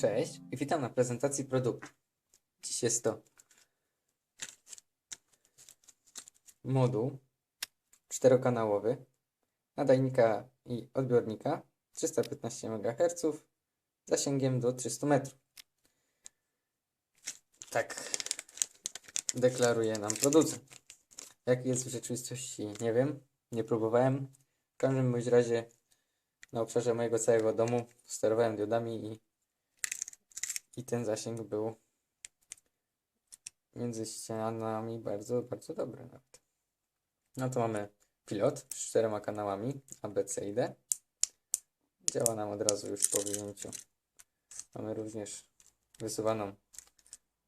Cześć witam na prezentacji produktu. Dziś jest to moduł czterokanałowy nadajnika i odbiornika 315 MHz zasięgiem do 300 metrów. Tak deklaruje nam producent. Jak jest w rzeczywistości, nie wiem, nie próbowałem. Każdym bądź razie na obszarze mojego całego domu sterowałem diodami i i ten zasięg był między ścianami bardzo, bardzo dobry nawet. No to mamy pilot z czterema kanałami A, B, C i D. Działa nam od razu już po wzięciu. Mamy również wysuwaną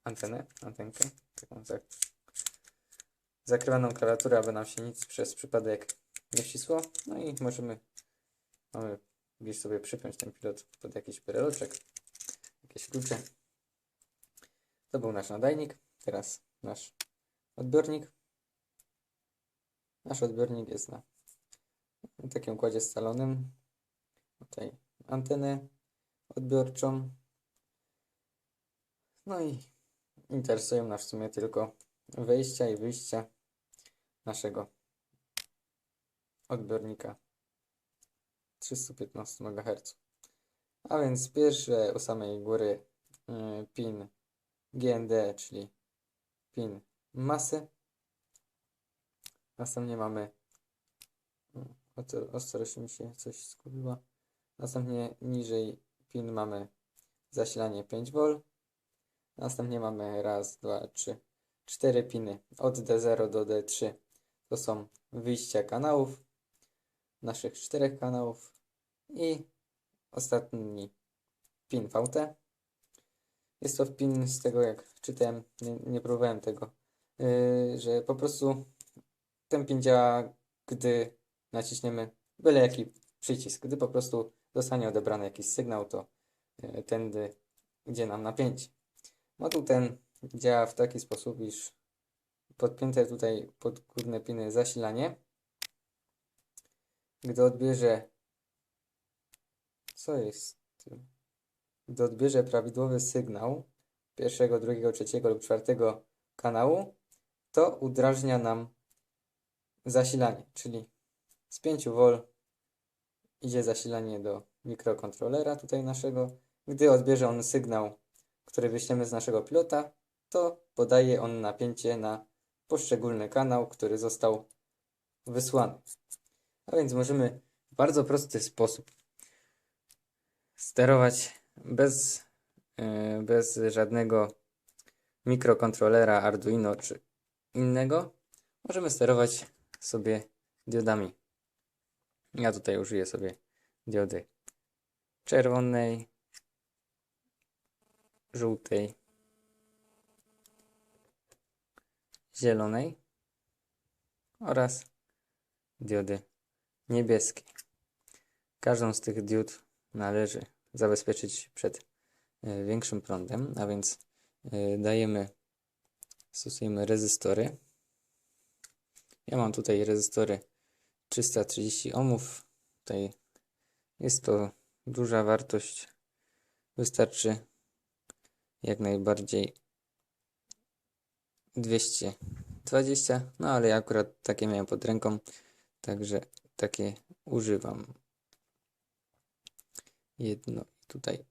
antenę, antenkę, taką zak zakrywaną klawiaturę, aby nam się nic przez przypadek nie wcisło. No i możemy, mamy gdzieś sobie przypiąć ten pilot pod jakiś pereloczek jakieś klucze. To był nasz nadajnik. Teraz nasz odbiornik. Nasz odbiornik jest na takim układzie scalonym. Tutaj antenę odbiorczą. No i interesują nas w sumie tylko wejścia i wyjścia naszego odbiornika 315 MHz. A więc pierwsze u samej góry y, pin GND, czyli pin masy. Następnie mamy mm, ostro- ostrość mi się coś skupiła. Następnie niżej pin mamy zasilanie 5V. Następnie mamy raz, dwa, trzy, cztery piny od D0 do D3. To są wyjścia kanałów, naszych czterech kanałów i ostatni pin VT. Jest to pin z tego, jak czytałem, nie, nie próbowałem tego, yy, że po prostu ten pin działa, gdy naciśniemy byle jaki przycisk. Gdy po prostu zostanie odebrany jakiś sygnał, to yy, tędy idzie nam napięcie. Moduł ten działa w taki sposób, iż podpięte tutaj pod górne piny zasilanie. Gdy odbierze co jest? Gdy odbierze prawidłowy sygnał pierwszego, drugiego, trzeciego lub czwartego kanału, to udrażnia nam zasilanie, czyli z 5V idzie zasilanie do mikrokontrolera tutaj naszego. Gdy odbierze on sygnał, który wyślemy z naszego pilota, to podaje on napięcie na poszczególny kanał, który został wysłany. A więc możemy w bardzo prosty sposób sterować bez, yy, bez żadnego mikrokontrolera Arduino czy innego. Możemy sterować sobie diodami. Ja tutaj użyję sobie diody czerwonej, żółtej, zielonej oraz diody niebieskiej. Każdą z tych diod należy zabezpieczyć przed e, większym prądem, a więc e, dajemy, stosujemy rezystory. Ja mam tutaj rezystory 330 ohmów. Tutaj jest to duża wartość. Wystarczy jak najbardziej 220, no ale ja akurat takie miałem pod ręką, także takie używam jedno tutaj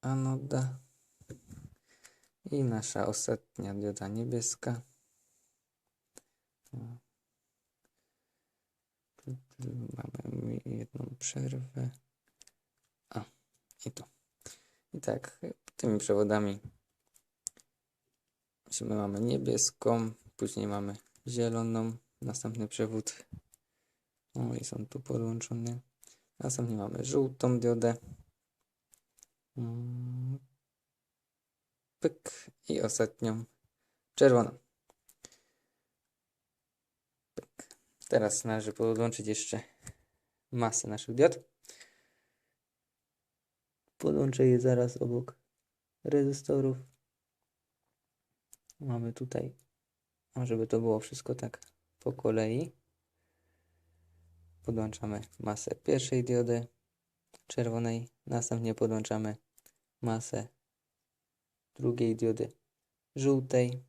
anoda i nasza ostatnia dioda niebieska. Mamy jedną przerwę. A, i to. I tak, tymi przewodami my mamy niebieską, później mamy zieloną, następny przewód. O, i są tu podłączone. Następnie mamy żółtą diodę. Mm. Pyk. I ostatnią czerwoną. Pyk. Teraz należy podłączyć jeszcze masę naszych diod. Podłączę je zaraz obok rezystorów. Mamy tutaj, żeby to było wszystko tak po kolei. Podłączamy masę pierwszej diody czerwonej, następnie podłączamy masę drugiej diody żółtej,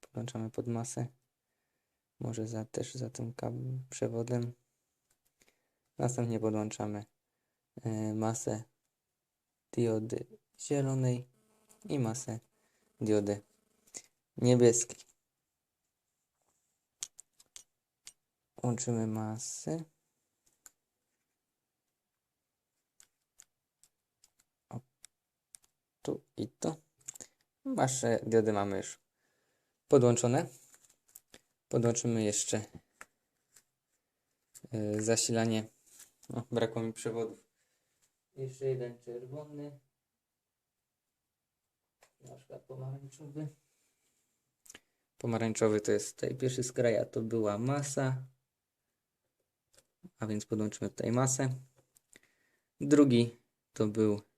podłączamy pod masę, może za, też za tym przewodem. Następnie podłączamy e, masę diody zielonej i masę diody niebieskiej. Łączymy masy. O, tu. Nasze diody mamy już podłączone. Podłączymy jeszcze e, zasilanie. O, brakło mi przewodów. Jeszcze jeden czerwony. Na przykład pomarańczowy. Pomarańczowy to jest tutaj pierwszy z kraja, to była masa. A więc podłączymy tutaj masę. Drugi to był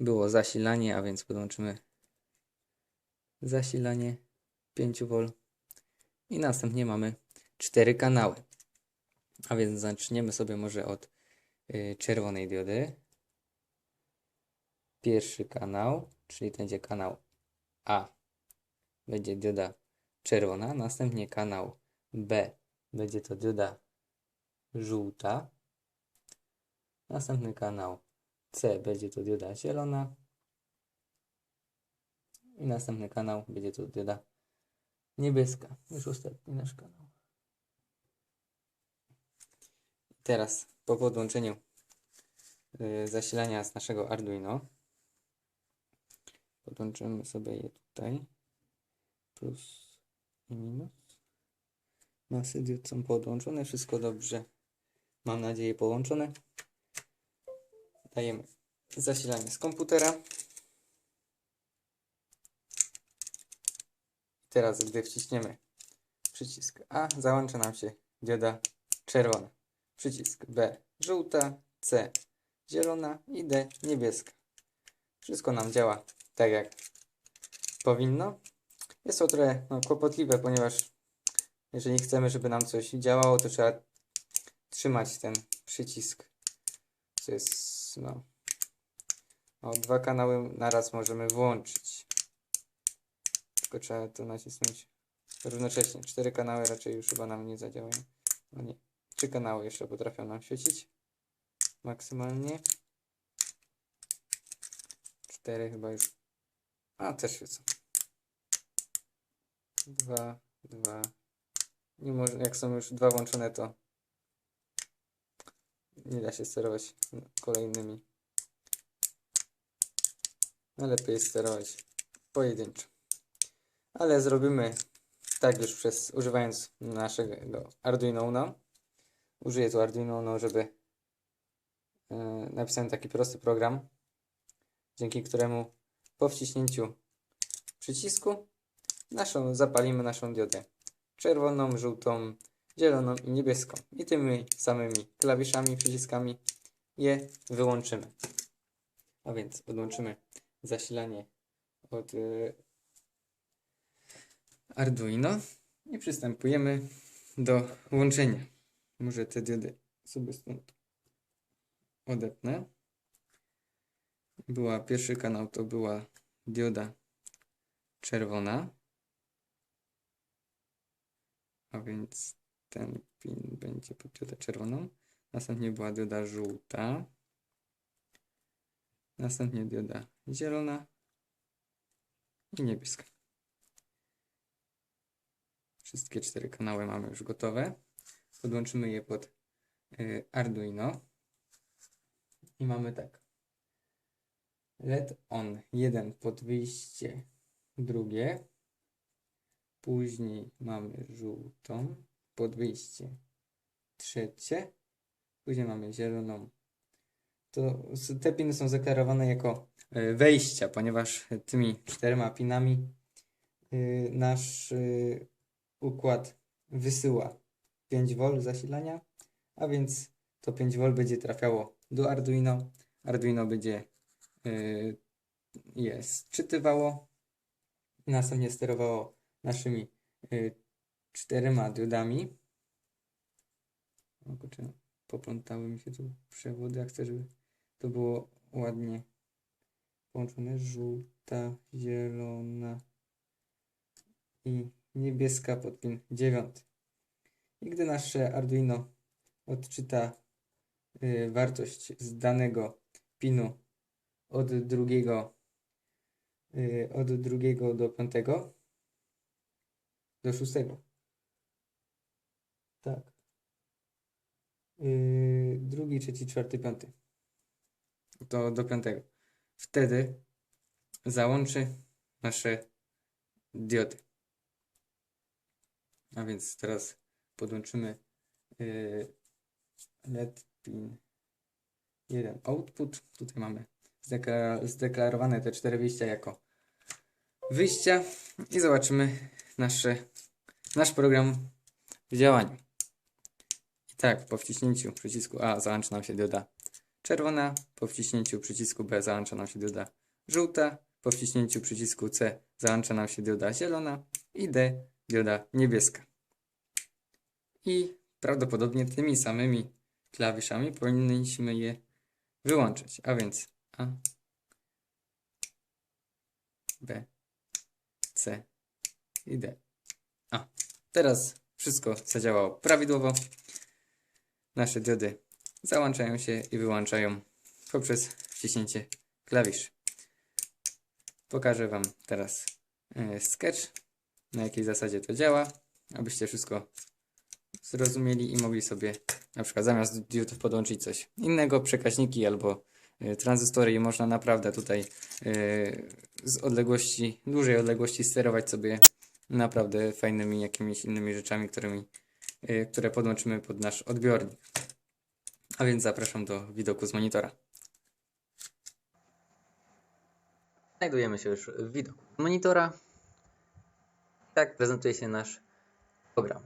było zasilanie, a więc podłączymy zasilanie 5V. I następnie mamy cztery kanały. A więc zaczniemy sobie może od y, czerwonej diody. Pierwszy kanał, czyli będzie kanał A, będzie dioda czerwona. Następnie kanał B, będzie to dioda żółta. Następny kanał C, będzie to dioda zielona. I następny kanał będzie to dioda niebieska. Już ostatni nasz kanał. Teraz po podłączeniu y, zasilania z naszego Arduino podłączymy sobie je tutaj plus i minus masy diod są podłączone wszystko dobrze mam nadzieję połączone dajemy zasilanie z komputera teraz gdy wciśniemy przycisk A załącza nam się dioda czerwona przycisk B żółta, C zielona i D niebieska. Wszystko nam działa tak jak powinno. Jest to trochę no, kłopotliwe, ponieważ jeżeli chcemy, żeby nam coś działało, to trzeba trzymać ten przycisk, jest no, o dwa kanały naraz możemy włączyć. Tylko trzeba to nacisnąć równocześnie. Cztery kanały raczej już chyba nam nie zadziałają. No nie. Trzy kanały jeszcze potrafią nam świecić. Maksymalnie. Cztery chyba już. A, też świecą. Dwa, dwa. Nie może, jak są już dwa włączone, to nie da się sterować kolejnymi. Lepiej jest sterować pojedynczo. Ale zrobimy tak już przez, używając naszego Arduino Uno użyję tu Arduino Uno, żeby e, napisałem taki prosty program, dzięki któremu po wciśnięciu przycisku naszą, zapalimy naszą diodę czerwoną, żółtą, zieloną i niebieską. I tymi samymi klawiszami, przyciskami je wyłączymy. A więc odłączymy zasilanie od y, Arduino i przystępujemy do łączenia. Może te diody sobie stąd odepnę. Była pierwszy kanał, to była dioda czerwona. A więc ten pin będzie pod diodę czerwoną. Następnie była dioda żółta. Następnie dioda zielona i niebieska. Wszystkie cztery kanały mamy już gotowe podłączymy je pod y, Arduino i mamy tak LED on 1 pod wyjście drugie później mamy żółtą pod wyjście trzecie później mamy zieloną to te piny są zaklarowane jako y, wejścia, ponieważ tymi czterema pinami y, nasz układ wysyła 5V zasilania, a więc to 5V będzie trafiało do Arduino. Arduino będzie je sczytywało następnie sterowało naszymi czterema diodami. O kurczę, poplątały mi się tu przewody, ja chcę, żeby to było ładnie połączone. Żółta, zielona i niebieska pod pin 9. I gdy nasze Arduino odczyta y, wartość z danego pinu od drugiego y, od drugiego do piątego do szóstego. Tak. Yy, drugi, trzeci, czwarty, piąty. To do piątego. Wtedy załączy nasze diody. A więc teraz podłączymy yy, LED pin 1 output. Tutaj mamy zdekla- zdeklarowane te cztery wyjścia jako wyjścia i zobaczymy nasze, nasz program w działaniu. Tak, po wciśnięciu przycisku A załącza nam się dioda czerwona, po wciśnięciu przycisku B załącza nam się dioda żółta, po wciśnięciu przycisku C załącza nam się dioda zielona i D dioda niebieska. I prawdopodobnie tymi samymi klawiszami powinniśmy je wyłączyć, a więc A, B, C i D. A, teraz wszystko zadziałało prawidłowo. Nasze diody załączają się i wyłączają poprzez wciśnięcie klawiszy. Pokażę Wam teraz e, sketch, na jakiej zasadzie to działa, abyście wszystko zrozumieli i mogli sobie na przykład zamiast diod podłączyć coś innego, przekaźniki albo e, tranzystory i można naprawdę tutaj e, z odległości, dużej odległości sterować sobie naprawdę fajnymi jakimiś innymi rzeczami, którymi, które podłączymy pod nasz odbiornik. A więc zapraszam do widoku z monitora. Znajdujemy się już w widoku monitora. Tak prezentuje się nasz program.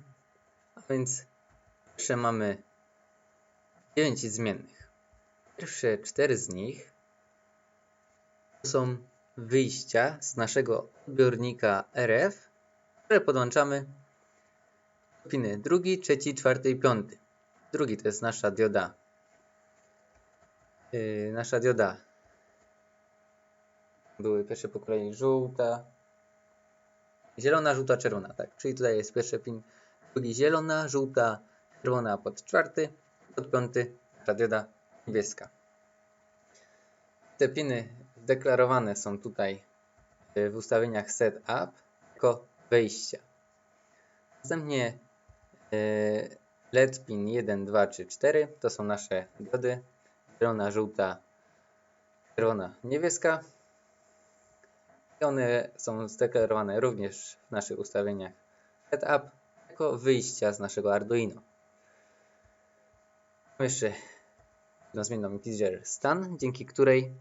A więc pierwsze mamy 9 zmiennych. Pierwsze 4 z nich to są wyjścia z naszego odbiornika RF które podłączamy piny drugi, trzeci, czwarty i piąty. Drugi to jest nasza dioda. Yy, nasza dioda. Były pierwsze po kolei żółta, zielona, żółta, czerwona. Tak, czyli tutaj jest pierwszy pin, drugi zielona, żółta, czerwona pod czwarty, pod piąty nasza dioda niebieska. Te piny deklarowane są tutaj yy, w ustawieniach setup jako wejścia. Następnie LED pin 1, 2, 3, 4 to są nasze diody zielona, żółta, czerwona, niebieska. I one są zdeklarowane również w naszych ustawieniach setup jako wyjścia z naszego Arduino. Mam jeszcze jedną zmienną integer stan, dzięki której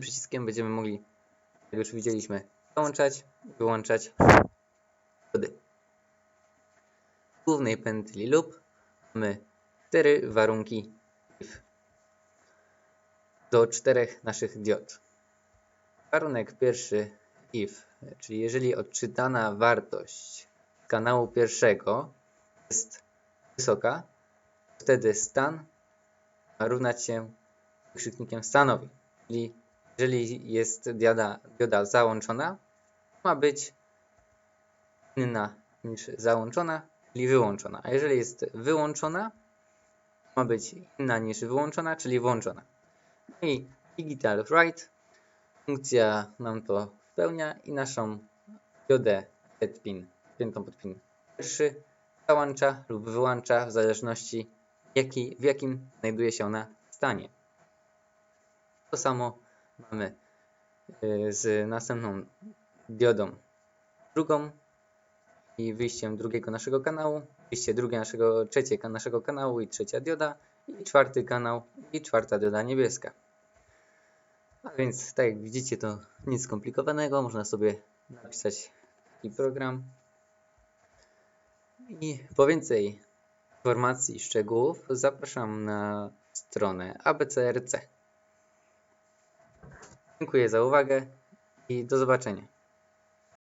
przyciskiem będziemy mogli, jak już widzieliśmy, włączać, wyłączać głównej pętli lub mamy cztery warunki do czterech naszych diod. Warunek pierwszy if, czyli jeżeli odczytana wartość kanału pierwszego jest wysoka, wtedy stan ma równać się wykrzyknikiem stanowi. Czyli jeżeli jest dioda, dioda załączona, ma być inna niż załączona, czyli wyłączona. A jeżeli jest wyłączona, ma być inna niż wyłączona, czyli włączona. No i digital write funkcja nam to spełnia i naszą diodę LED pin, piętą pod pin pierwszy, załącza lub wyłącza w zależności jaki, w jakim znajduje się ona stanie. To samo mamy y, z następną diodą drugą i wyjściem drugiego naszego kanału, wyjście drugie naszego, trzecie naszego kanału i trzecia dioda i czwarty kanał i czwarta dioda niebieska. A więc tak jak widzicie to nic skomplikowanego, można sobie napisać taki program i po więcej informacji i szczegółów zapraszam na stronę ABCRC. Dziękuję za uwagę i do zobaczenia.